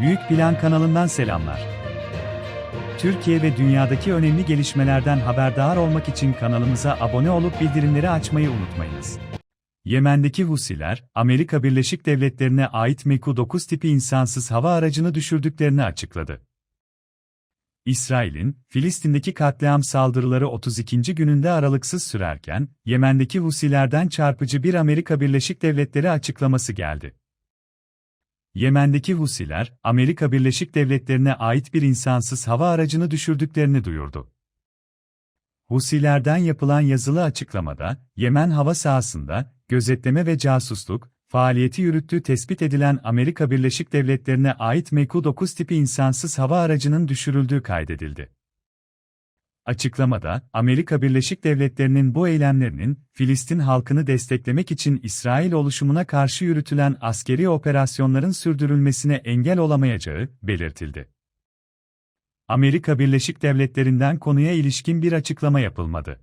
Büyük Plan kanalından selamlar. Türkiye ve dünyadaki önemli gelişmelerden haberdar olmak için kanalımıza abone olup bildirimleri açmayı unutmayınız. Yemen'deki Husiler, Amerika Birleşik Devletleri'ne ait MQ-9 tipi insansız hava aracını düşürdüklerini açıkladı. İsrail'in, Filistin'deki katliam saldırıları 32. gününde aralıksız sürerken, Yemen'deki Husilerden çarpıcı bir Amerika Birleşik Devletleri açıklaması geldi. Yemen'deki Husiler, Amerika Birleşik Devletleri'ne ait bir insansız hava aracını düşürdüklerini duyurdu. Husilerden yapılan yazılı açıklamada, Yemen hava sahasında, gözetleme ve casusluk, faaliyeti yürüttüğü tespit edilen Amerika Birleşik Devletleri'ne ait MQ-9 tipi insansız hava aracının düşürüldüğü kaydedildi. Açıklamada, Amerika Birleşik Devletleri'nin bu eylemlerinin, Filistin halkını desteklemek için İsrail oluşumuna karşı yürütülen askeri operasyonların sürdürülmesine engel olamayacağı belirtildi. Amerika Birleşik Devletleri'nden konuya ilişkin bir açıklama yapılmadı.